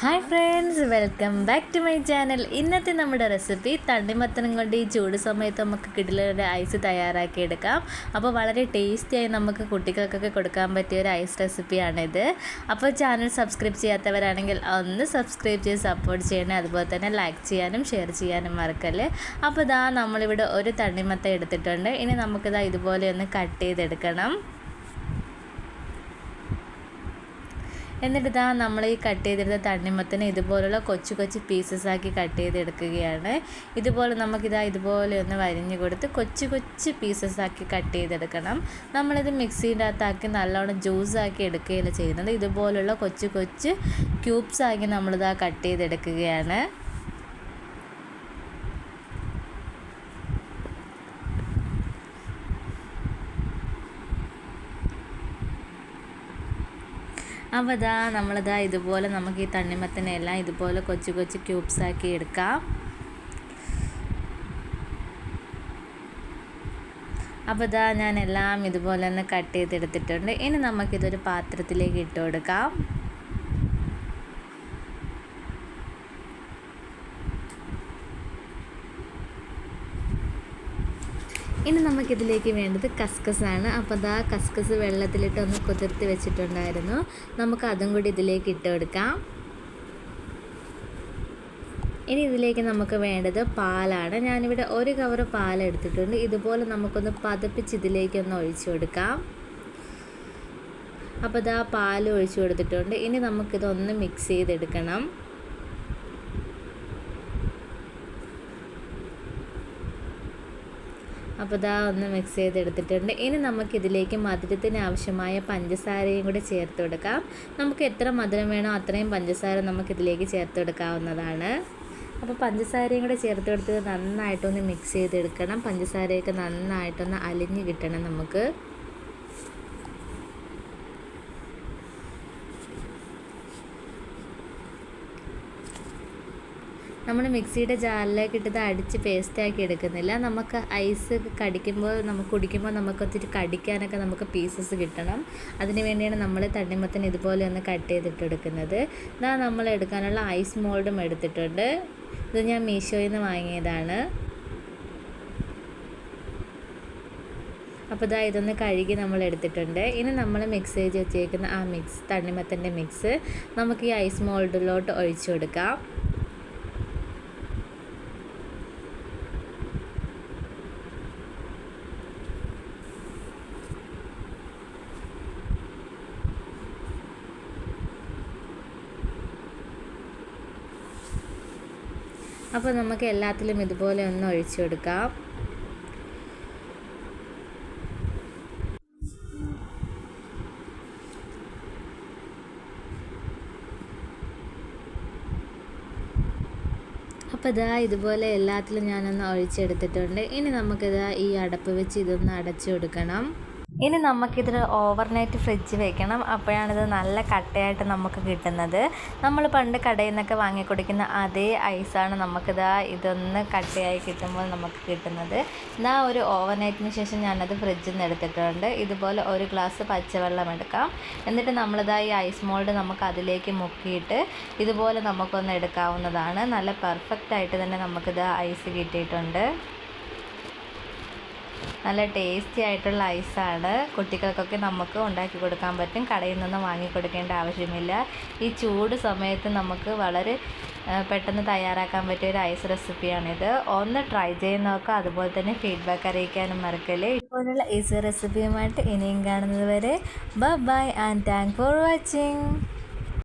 Hi friends welcome back to my channel ഇന്നത്തെ നമ്മുടെ recipe തണ്ണിമത്തനം കൊണ്ട് ഈ ചൂട് സമയത്ത് നമുക്ക് കിടിലൊരു ഐസ് തയ്യാറാക്കി എടുക്കാം. അപ്പോൾ വളരെ ടേസ്റ്റിയായി നമുക്ക് കുട്ടികൾക്കൊക്കെ കൊടുക്കാൻ പറ്റിയ ഒരു ഐസ് റെസിപ്പിയാണിത് അപ്പോൾ ചാനൽ സബ്സ്ക്രൈബ് ചെയ്യാത്തവരാണെങ്കിൽ ഒന്ന് സബ്സ്ക്രൈബ് ചെയ്ത് സപ്പോർട്ട് ചെയ്യണേ. അതുപോലെ തന്നെ ലൈക്ക് ചെയ്യാനും ഷെയർ ചെയ്യാനും മറക്കല്ലേ. അപ്പോൾ ഇതാ നമ്മളിവിടെ ഒരു തണ്ണിമത്ത എടുത്തിട്ടുണ്ട്. ഇനി നമുക്കിതാ ഇതുപോലെ ഒന്ന് കട്ട് ചെയ്തെടുക്കണം. എന്നിട്ട് ഇതാ നമ്മൾ ഈ കട്ട് ചെയ്തെടുത്ത തണ്ണിമത്തനെ ഇതുപോലുള്ള കൊച്ചു കൊച്ചു പീസസ് ആക്കി കട്ട് ചെയ്തെടുക്കുകയാണ്. ഇതുപോലെ നമുക്കിതാ ഇതുപോലെ ഒന്ന് വരിഞ്ഞു കൊടുത്ത് കൊച്ചു കൊച്ചു പീസസ് ആക്കി കട്ട് ചെയ്തെടുക്കണം. നമ്മളിത് മിക്സിന്റെ അകത്താക്കി നല്ലോണം ജ്യൂസ് ആക്കി എടുക്കുകയല്ല ചെയ്യുന്നത്. ഇതുപോലുള്ള കൊച്ചു കൊച്ചു ക്യൂബ്സ് ആക്കി നമ്മളിതാ കട്ട് ചെയ്തെടുക്കുകയാണ്. അപ്പോൾ ഇതാ നമ്മളിതാ ഇതുപോലെ നമുക്ക് ഈ തണ്ണിമത്തനെ എല്ലാം ഇതുപോലെ കൊച്ചു കൊച്ചു ക്യൂബ്സ് ആക്കി എടുക്കാം. അപ്പോൾ ഇതാ ഞാൻ എല്ലാം ഇതുപോലെ ഒന്ന് കട്ട് ചെയ്തെടുത്തിട്ടുണ്ട്. ഇനി നമുക്കിതൊരു പാത്രത്തിലേക്ക് ഇട്ട് കൊടുക്കാം. ഇനി നമുക്കിതിലേക്ക് വേണ്ടത് കസ്കസാണ്. അപ്പോൾ അതാ കസ്കസ് വെള്ളത്തിലിട്ട് ഒന്ന് കുതിർത്ത് വെച്ചിട്ടുണ്ടായിരുന്നു. നമുക്ക് അതും കൂടി ഇതിലേക്ക് ഇട്ട് കൊടുക്കാം. ഇനി ഇതിലേക്ക് നമുക്ക് വേണ്ടത് പാലാണ്. ഞാനിവിടെ ഒരു കവർ പാൽ എടുത്തിട്ടുണ്ട്. ഇതുപോലെ നമുക്കൊന്ന് പതപ്പിച്ച് ഇതിലേക്കൊന്ന് ഒഴിച്ചു കൊടുക്കാം. അപ്പോൾ ഇതാ പാൽ ഒഴിച്ചു കൊടുത്തിട്ടുണ്ട്. ഇനി നമുക്കിതൊന്ന് മിക്സ് ചെയ്തെടുക്കണം. അപ്പോൾ ഇതാ ഒന്ന് മിക്സ് ചെയ്തെടുത്തിട്ടുണ്ട്. ഇനി നമുക്കിതിലേക്ക് മധുരത്തിന് ആവശ്യമായ പഞ്ചസാരയും കൂടി ചേർത്ത് കൊടുക്കാം. നമുക്ക് എത്ര മധുരം വേണോ അത്രയും പഞ്ചസാര നമുക്കിതിലേക്ക് ചേർത്ത് കൊടുക്കാവുന്നതാണ്. അപ്പോൾ പഞ്ചസാരയും കൂടെ ചേർത്ത് കൊടുത്ത് നന്നായിട്ടൊന്ന് മിക്സ് ചെയ്തെടുക്കണം. പഞ്ചസാരയൊക്കെ നന്നായിട്ടൊന്ന് അലിഞ്ഞ് കിട്ടണം നമുക്ക്. നമ്മൾ മിക്സിയുടെ ജാറിലേക്ക് ഇട്ടത് അടിച്ച് പേസ്റ്റാക്കി എടുക്കുന്നില്ല. നമുക്ക് ഐസ് കടിക്കുമ്പോൾ നമുക്ക് കുടിക്കുമ്പോൾ നമുക്ക് ഒത്തിരി കടിക്കാനൊക്കെ നമുക്ക് പീസസ് കിട്ടണം. അതിന് വേണ്ടിയാണ് നമ്മൾ തണ്ണിമത്തന് ഇതുപോലെ ഒന്ന് കട്ട് ചെയ്തിട്ട് എടുക്കുന്നത് ഇതാ നമ്മൾ എടുക്കാനുള്ള ഐസ് മോൾഡും എടുത്തിട്ടുണ്ട്. ഇത് ഞാൻ മീഷോയിൽ നിന്ന് വാങ്ങിയതാണ്. അപ്പോൾ ഇതാ ഇതൊന്ന് കഴുകി നമ്മൾ എടുത്തിട്ടുണ്ട്. ഇനി നമ്മൾ മിക്സ് ചെയ്ത് വെച്ചേക്കുന്ന ആ മിക്സ് തണ്ണിമത്തന്റെ മിക്സ് നമുക്ക് ഈ ഐസ് മോൾഡിലോട്ട് ഒഴിച്ചു കൊടുക്കാം. അപ്പോൾ നമുക്ക് എല്ലാത്തിലും ഇതുപോലെ ഒന്ന് ഒഴിച്ചു കൊടുക്കാം. അപ്പോൾ ഇതാ ഇതുപോലെ എല്ലാത്തിലും ഞാനൊന്ന് ഒഴിച്ചെടുത്തിട്ടുണ്ട്. ഇനി നമുക്കിതാ ഈ അടപ്പ് വെച്ച് ഇതൊന്ന് അടച്ചു കൊടുക്കണം. ഇനി നമുക്കിത് ഓവർനൈറ്റ് ഫ്രിഡ്ജ് വെക്കണം. അപ്പോഴാണിത് നല്ല കട്ടയായിട്ട് നമുക്ക് കിട്ടുന്നത്. നമ്മൾ പണ്ട് കടയിൽ നിന്നൊക്കെ വാങ്ങിക്കൊടുക്കുന്ന അതേ ഐസാണ് നമുക്കിതാ ഇതൊന്ന് കട്ടയായി കിട്ടുമ്പോൾ നമുക്ക് കിട്ടുന്നത്. ഇതാ ഒരു ഓവർനൈറ്റിന് ശേഷം ഞാനത് ഫ്രിഡ്ജിൽ നിന്ന് എടുത്തിട്ടുണ്ട്. ഇതുപോലെ ഒരു ഗ്ലാസ് പച്ചവെള്ളം എടുക്കാം. എന്നിട്ട് നമ്മളിതാ ഈ ഐസ് മോൾഡ് നമുക്ക് അതിലേക്ക് മുക്കിയിട്ട് ഇതുപോലെ നമുക്കൊന്ന് എടുക്കാവുന്നതാണ്. നല്ല പെർഫെക്റ്റ് ആയിട്ട് തന്നെ നമുക്കിത് ഐസ് കിട്ടിയിട്ടുണ്ട്. നല്ല ടേസ്റ്റി ആയിട്ടുള്ള ഐസാണ് കുട്ടികൾക്കൊക്കെ നമുക്ക് ഉണ്ടാക്കി കൊടുക്കാൻ പറ്റും. കടയിൽ നിന്നും വാങ്ങിക്കൊടുക്കേണ്ട ആവശ്യമില്ല. ഈ ചൂട് സമയത്ത് നമുക്ക് വളരെ പെട്ടെന്ന് തയ്യാറാക്കാൻ പറ്റിയ ഒരു ഐസ് റെസിപ്പിയാണിത് ഒന്ന് ട്രൈ ചെയ്ത് നോക്കുക അതുപോലെ തന്നെ ഫീഡ്ബാക്ക് അറിയിക്കാനും മറക്കല്ലേ. ഇതുപോലുള്ള ഐസ് റെസിപ്പിയുമായിട്ട് ഇനിയും കാണുന്നത് വരെ. Bye and thank for watching